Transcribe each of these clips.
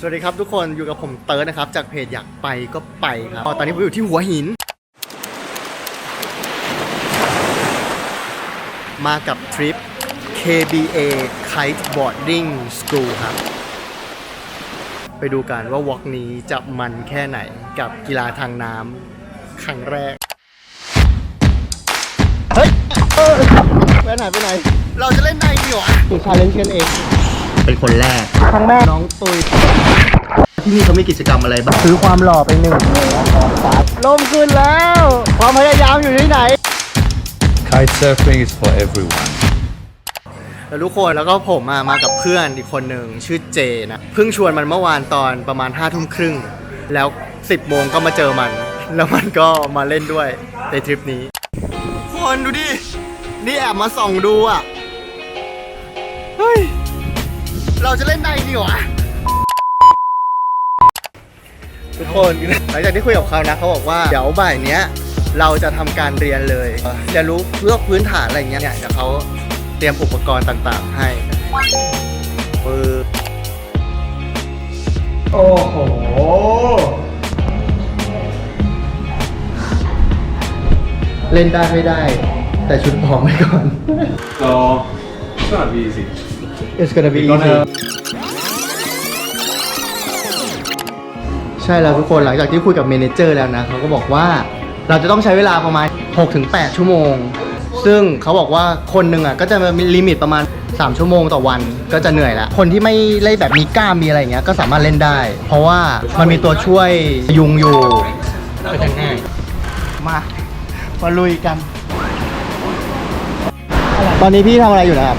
สวัสดีครับทุกคนอยู่กับผมเติร์ดนะครับ จากเพจอยากไปก็ไปครับตอนนี้ผมอยู่ที่หัวหิน มากับทริป KBA Kiteboarding School ครับ ไปดูกันว่าวอล์กนี้จะมันแค่ไหนกับกีฬาทางน้ำครั้งแรก เฮ้ยเออไปไหนไปไหน เราจะเล่นได้ดีหรอถูกชาเลนจ์กันเอง เป็นคนแรก ครั้งแรกน้องตุยที่นี่เขามีกิจกรรมอะไรบ้างซื้อความหล่อไปหนึ่งลมขึ้นแล้ว ความพยายามอยู่ที่ไหน Kite surfing is for everyone. แล้วทุกคนแล้วก็ผมมามากับเพื่อนอีกคนหนึ่งชื่อเจนะเพิ่งชวนมันเมื่อวานตอนประมาณ5้าทุ่มครึ่ง แล้ว 10โมงก็มาเจอมัน แล้วมันก็มาเล่นด้วยในทริปนี้ คนดูดิ นี่แอบมาส่องดูอะ เฮ้ย เราจะเล่นได้ดีวะทุกคนหลังจากที่คุยกับเขานะเขาบอกว่าเดี๋ยวบ่ายเนี้ยเราจะทำการเรียนเลยจะรู้เพื่อพื้นฐานอะไรเงี้ยเนี่ยเดี๋ยวเขาเตรียมอุปกรณ์ต่างๆ ให้ปึ๊บโอ้โหเล่นได้ไม่ได้ แต่ชุดพร้อมไว้ก่อน So it's gonna be easy. It's gonna be We're easy gonna- ใช่แล้วทุกคนหลังจากที่คุยกับเมเนเจอร์แล้วนะเขาก็บอกว่าเราจะต้องใช้เวลาประมาณ 6-8 ชั่วโมง ซึ่งเขาบอกว่าคนหนึ่งอะก็จะมีลิมิตประมาณ 3 ชั่วโมงต่อวันก็จะเหนื่อยละคนที่ไม่เล่นแบบมีกล้ามมีอะไรอย่างเงี้ยก็สามารถเล่นได้ เพราะว่ามันมีตัวช่วยยุงอยู่ก็จะง่ายมามาลุยกัน ตอนนี้พี่ทำอะไรอยู่นะครับ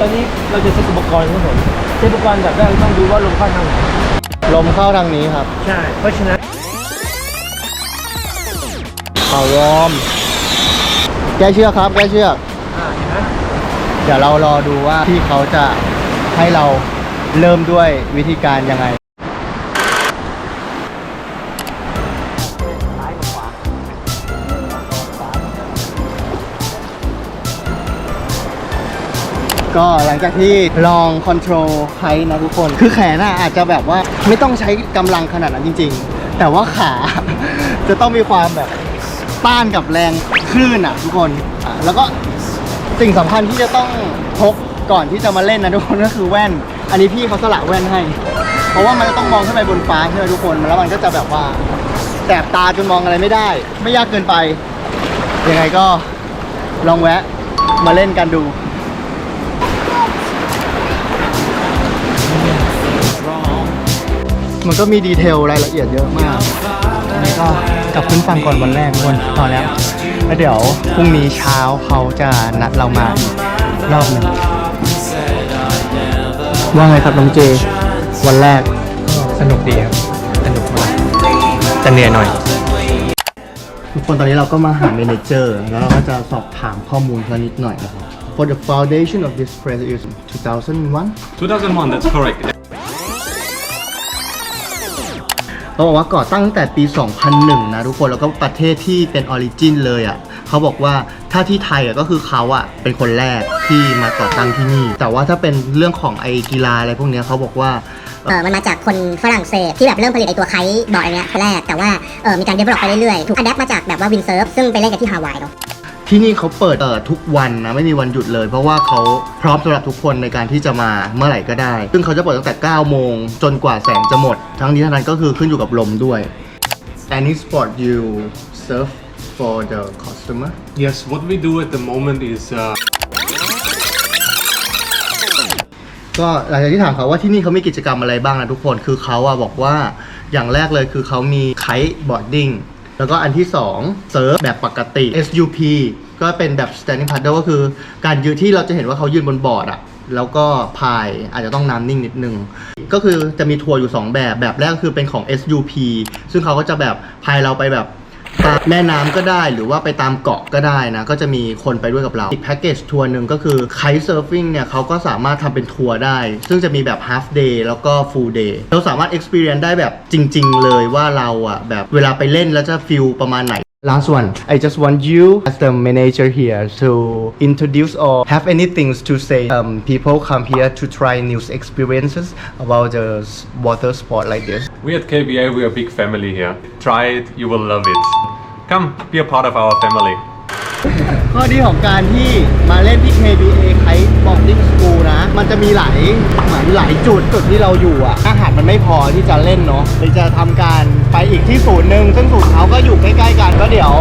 ตอนนี้เราจะเซ็ตอุปกรณ์ครับผมเซ็ตอุปกรณ์แบบแรกต้องดูว่าลมเข้าทางไหนลมเข้าทางนี้ครับใช่ เพราะฉะนั้นเข่ารอมแกเชือกครับแกเชือก อ่าเห็นไหมเดี๋ยวเรารอดูว่าพี่เขาจะให้เราเริ่มด้วยวิธีการยังไง ก็หลังจากที่ลองคอนโทรลไฮนะทุกคน คือแขนน่ะอาจจะแบบว่าไม่ต้องใช้กำลังขนาดนั้นจริง ๆ แต่ว่าขา จะต้องมีความแบบต้านกับแรงคลื่นอะทุกคนอะแล้วก็สิ่งสำคัญที่จะต้องพกก่อนที่จะมาเล่นนะทุกคนก็คือแว่น อันนี้พี่เขาสละแว่นให้ เพราะว่ามันจะต้องมองขึ้นไปบนฟ้าใช่ไหมทุกคนแล้วมันก็จะแบบว่าแสบตาจนมองอะไรไม่ได้ ไม่ยากเกินไปยังไงก็ลองแวะมาเล่นกันดู มันก็มีดีเทลรายละเอียดเยอะมากอันนี้ก็กลับขึ้นฟังก่อนวันแรกทุกคนพอแล้วแล้วเดี๋ยวพรุ่งนี้เช้าเขาจะนัดเรามาอีกรอบหนึ่งว่าไงครับน้องเจ วันแรกสนุกดีครับสนุกมากจะเหนื่อยหน่อย ทุกคนตอนนี้เราก็มาหาเมเนเจอร์แล้วเราก็จะสอบถามข้อมูลเพิ่มนิดหน่อยนะครับ For the foundation of this place is 2001 2001, that's correct. เขาบอกว่าก่อตั้งตั้งแต่ปี 2001 นะทุกคน แล้วก็ประเทศที่เป็นออริจินเลยอะเขาบอกว่าถ้าที่ไทยอะก็คือเขาอะเป็นคนแรกที่มาก่อตั้งที่นี่ แต่ว่าถ้าเป็นเรื่องของไอกีฬาอะไรพวกเนี้ยเขาบอกว่าเออมันมาจากคนฝรั่งเศสที่แบบเริ่มผลิตไอตัวไคบอร์ดอะไรเงี้ยคนแรกแต่ว่าเออมีการเดเวลลอปไปเรื่อยๆถูกอัดแอปมาจากแบบว่าวินเซิร์ฟซึ่งไปเล่นกันที่ฮาวายเนาะ ที่นี่เขาเปิดเอ่อทุกวันนะไม่มีวันหยุดเลย เพราะว่าเขาพร้อมสำหรับทุกคนในการที่จะมาเมื่อไหร่ก็ได้ ซึ่งเขาจะเปิดตั้งแต่ 9 โมง จนกว่าแสงจะหมด ทั้งนี้ทั้งนั้นก็คือขึ้นอยู่กับลมด้วย Any sport you serve for the customer Yes, what we do at the moment is uh, ก็หลังจากที่ถามเขาว่าที่นี่เขามีกิจกรรมอะไรบ้างนะทุกคน คือเขาอะบอกว่าอย่างแรกเลยคือเขามีไคท์บอร์ดดิ้ง แล้วก็อันที่2เซิร์ฟแบบปกติ SUP ก็เป็นแบบ standing paddle ก็คือการยืนที่เราจะเห็นว่าเขายืนบนบอร์ดอะแล้วก็พายอาจจะต้องน้ำนิ่งนิดนึง ก็คือจะมีทัวร์อยู่ 2 แบบแบบแรกคือเป็นของ SUP ซึ่งเขาก็จะแบบพายเราไปแบบ แม่น้ำก็ได้หรือว่าไปตามเกาะก็ได้นะ ก็จะมีคนไปด้วยกับเรา อีกแพ็กเกจทัวร์หนึ่งก็คือ kite surfing เนี่ยเขาก็สามารถทำเป็นทัวร์ได้ ซึ่งจะมีแบบ half day แล้วก็ full day เราสามารถ experience ได้แบบจริง ๆ เลยว่าเราอะแบบเวลาไปเล่นแล้วจะฟิลประมาณไหน Last one, I just want you as the manager here to introduce or have anything to say. Um, people come here to try new experiences about the s- water sport like this. We at KBA, we are a big family here. Try it, you will love it. Come, be a part of our family. ข้อดีของการที่มาเล่นที่ KBA Kite Boarding School นะ มันจะมีหลายเหมือนหลายจุดจุดที่เราอยู่อะอาหารมันไม่พอที่จะเล่นเนาะเลยจะทำการไปอีกที่ศูนย์หนึ่งซึ่งศูนย์เขาก็อยู่ใกล้ๆกันก็เดี๋ยว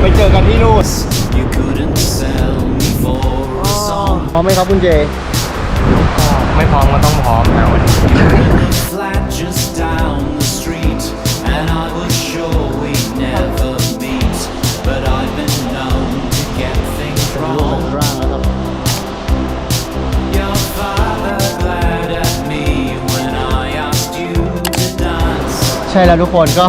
ไปเจอกันที่นู่น You couldn't sell me for a song. พร้อมไหมครับคุณเจ ไม่พร้อมก็ต้องพร้อมนะวันนี้ Flat just down the ใช่แล้วทุกคนก็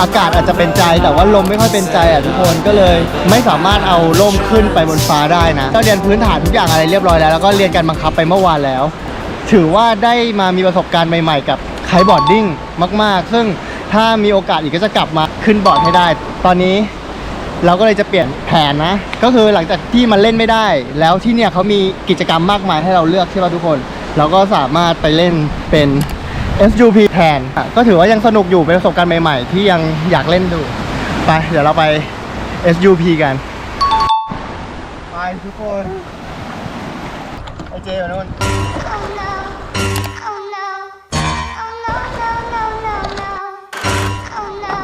อากาศอาจจะเป็นใจแต่ว่าลมไม่ค่อยเป็นใจอะทุกคนก็เลยไม่สามารถเอาล่มขึ้นไปบนฟ้าได้นะก็เรียนพื้นฐานทุกอย่างอะไรเรียบร้อยแล้วแล้วก็เรียนการบังคับไปเมื่อวานแล้ว ถือว่าได้มามีประสบการณ์ใหม่ ๆ กับไคท์บอร์ดดิ้งมาก ๆ ซึ่งถ้ามีโอกาสอีกก็จะกลับมาขึ้นบอร์ดให้ได้ ตอนนี้เราก็เลยจะเปลี่ยนแผนนะ ก็คือหลังจากที่มันเล่นไม่ได้ แล้วที่เนี่ยเขามีกิจกรรมมากมายให้เราเลือกใช่ป่ะทุกคน เราก็สามารถไปเล่นเป็น SUP แทนก็ถือว่ายังสนุกอยู่เป็นประสบการณ์ใหม่ๆ ที่ยังอยากเล่นดูไปเดี๋ยวเราไป SUP กันไปทุกคนไอเจมานู่น Oh no. Oh no. Oh no, no, no, no, no. Oh no.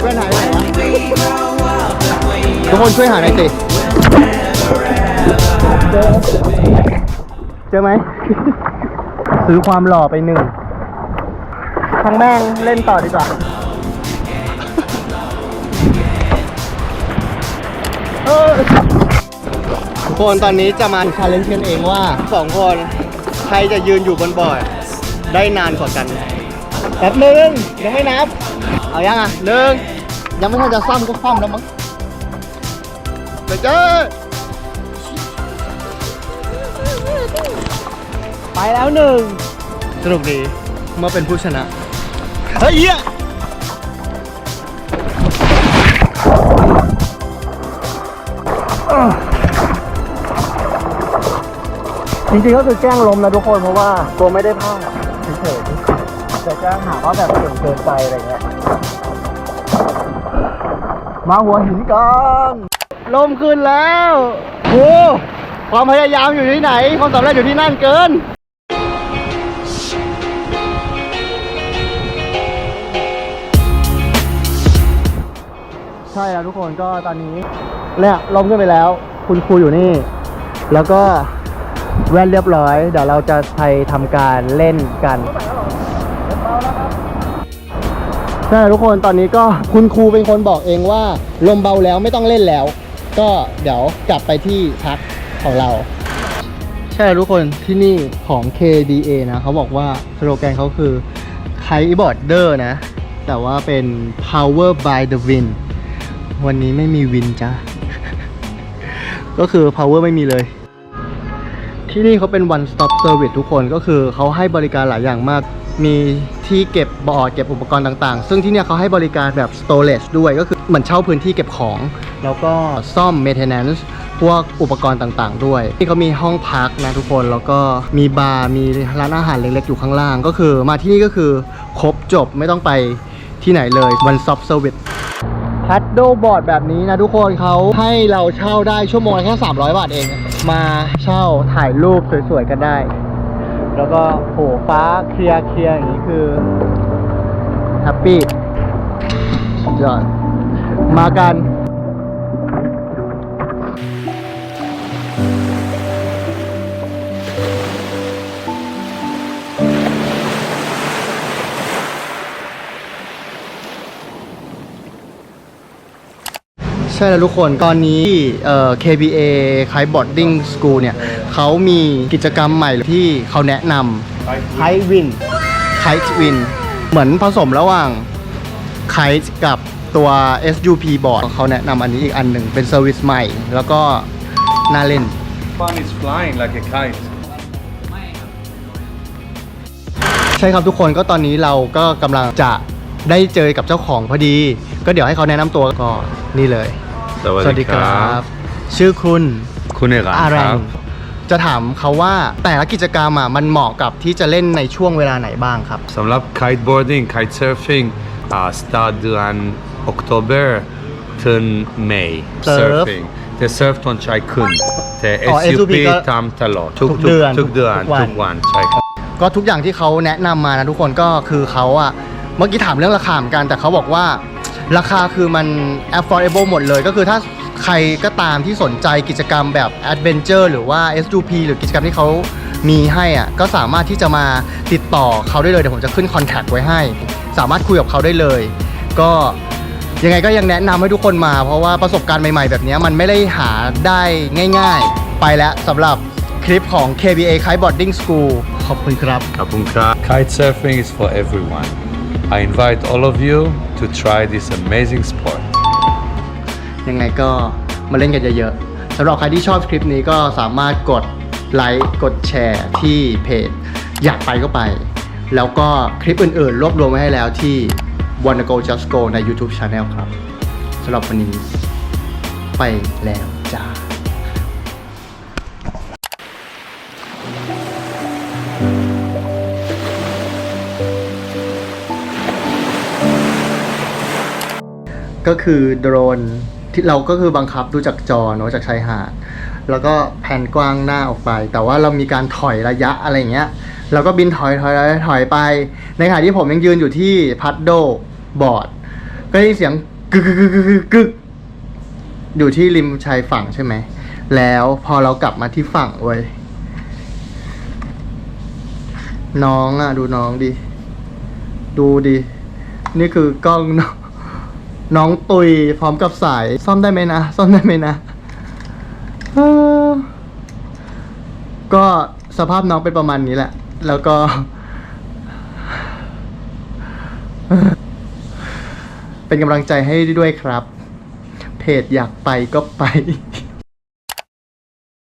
เพื่อนหายไปไหนวะทุกคนช่วยหาหน่อยสิ เจอไหม ซื้อความหล่อไปหนึ่งทั้งแม่งเล่นต่อดีกว่า เออทุกคนตอนนี้จะมาชาเลนจ์กันเองว่าสองคน ใครจะยืนอยู่บนบอร์ดได้นานกว่ากันแป๊บหนึ่งยังไม่นับ เอายังอะหนึ่งยังไม่ทันจะซ่อมก็ซ่อมแล้วมั้งเดี๋ยวเจอ ไปแล้วหนึ่งสนุกดีเมื่อเป็นผู้ชนะ เฮ้ยเหี้ยจริงๆก็คือแกล้งล้มนะทุกคนเพราะว่าตัวไม่ได้พลาดเฉยๆแต่แกล้งหาว่าแบบเก่งเกินไปอะไรเงี้ยมาหัวหินกันลมขึ้นแล้วโอ้ ความพยายามอยู่ที่ไหน ความสำเร็จอยู่ที่นั่นเกิน ใช่แล้วทุกคนก็ตอนนี้เนี่ยลมขึ้นไปแล้ว คุณครูอยู่นี่ แล้วก็แว่นเรียบร้อย เดี๋ยวเราจะไปทำการเล่นกันใช่ทุกคนตอนนี้ก็คุณครูเป็นคนบอกเองว่า ลมเบาแล้วไม่ต้องเล่นแล้ว ก็เดี๋ยวกลับไปที่พัก ของเรา ใช่ทุกคนที่นี่ของ KDA นะเขาบอกว่าสโลแกนเขาคือ Kite Border นะ แต่ว่าเป็น Power by the Wind วันนี้ไม่มีวินจ้าก็คือ power ไม่มีเลย ที่นี่เขาเป็น one stop service ทุกคนก็คือเขาให้บริการหลายอย่างมากมีที่เก็บบอร์ดเก็บอุปกรณ์ต่างๆ ซึ่งที่เนี่ยเขาให้บริการแบบ storage ด้วยก็คือเหมือนเช่าพื้นที่เก็บของ แล้วก็ซ่อม maintenance พวกอุปกรณ์ต่างๆ ด้วย ที่เขามีห้องพักนะทุกคนแล้วก็มีบาร์มีร้านอาหารเล็กๆ อยู่ข้างล่าง ก็คือมาที่นี่ก็คือครบจบไม่ต้องไปที่ไหนเลย one stop service พัดโดบอร์ดแบบนี้นะทุกคนเขาให้เราเช่าได้ชั่วโมงละแค่ 300 บาทเอง มาเช่าถ่ายรูปสวยๆ กันได้ แล้วก็โหฟ้าเคลียร์เคลียร์อย่างนี้คือแฮปปี้ยอดมากัน ใช่แล้วทุกคนตอนนี้เอ่อ KBA Kiteboarding School เนี่ยเขามีกิจกรรมใหม่ที่เขาแนะนำ Kite Win Kite Win เหมือนผสมระหว่าง Kite กับตัว SUP board เขาแนะนำอันนี้อีกอันหนึ่งเป็นเซอร์วิสใหม่ แล้วก็น่าเล่น Fun is flying like a kite. ใช่ครับทุกคนก็ตอนนี้เราก็กำลังจะได้เจอกับเจ้าของพอดี ก็เดี๋ยวให้เขาแนะนำตัวก่อนนี่เลย ชื่อคุณคุณเอกอาคแรรังบจะถามเขาว่าแต่ละกิจกรรมอะมันเหมาะกับที่จะเล่นในช่วงเวลาไหนบ้างครับสำหรับ kiteboarding kitesurfing อ่า start เดือนออกโทเบอร์ถึงเมย์ Surf surfing แต่ surf ตอนใช้ขึ้นแต่ อ๋อ SUP SUP ก็ทำตลอดทุกทุกเดือนทุกเดือนทุกวัน ทุกวันใช่ครับ ก็ทุกอย่างที่เขาแนะนำมานะทุกคนก็คือเขาอะเมื่อกี้ถามเรื่องราคาเหมือนกันแต่เขาบอกว่า ราคาคือมัน affordable หมดเลยก็คือถ้าใครก็ตามที่สนใจกิจกรรมแบบ adventure หรือว่า SUP หรือกิจกรรมที่เขามีให้อะก็สามารถที่จะมาติดต่อเขาได้เลย เดี๋ยวผมจะขึ้น contact ไว้ให้ สามารถคุยกับเขาได้เลย ก็ยังไงก็ยังแนะนำให้ทุกคนมา เพราะว่าประสบการณ์ใหม่ๆ แบบนี้มันไม่ได้หาได้ง่ายๆ ไปแล้วสำหรับคลิปของ KBA Kiteboarding School ขอบคุณครับ ขอบคุณครับ Kitesurfing is for everyone. I invite all of you to try this amazing sport. ยังไงก็มาเล่นกันเยอะๆสำหรับใครที่ชอบคลิปนี้ก็สามารถกดไลค์กดแชร์ที่เพจ อยากไปก็ไป แล้วก็คลิปอื่นๆ รวบรวมไว้ให้แล้วที่ Wanna Go Just Go ใน YouTube Channel ครับสำหรับวันนี้ ไปแล้วจ้า ก็คือโดรนที่เราก็คือบังคับดูจากจอเนอะจากชายหาด แล้วก็แผ่นกว้างหน้าออกไป แต่ว่าเรามีการถอยระยะอะไรเงี้ยเราก็บินถอยถอยถอยถอยไป ในขณะที่ผมยังยืนอยู่ที่พัดโดบอร์ด ก็ได้ยินเสียงกึกกึกกึกกึกกึกกึกอยู่ที่ริมชายฝั่งใช่ไหม แล้วพอเรากลับมาที่ฝั่งเว้ย น้องอะ ดูน้องดิ ดูดิ นี่คือกล้องน้อง น้องตุยพร้อมกับสาย ซ่อมได้ไหมนะ ซ่อมได้ไหมนะก็สภาพน้องเป็นประมาณนี้แหละ แล้วก็ เป็นกำลังใจให้ด้วยครับ เพจอยากไปก็ไป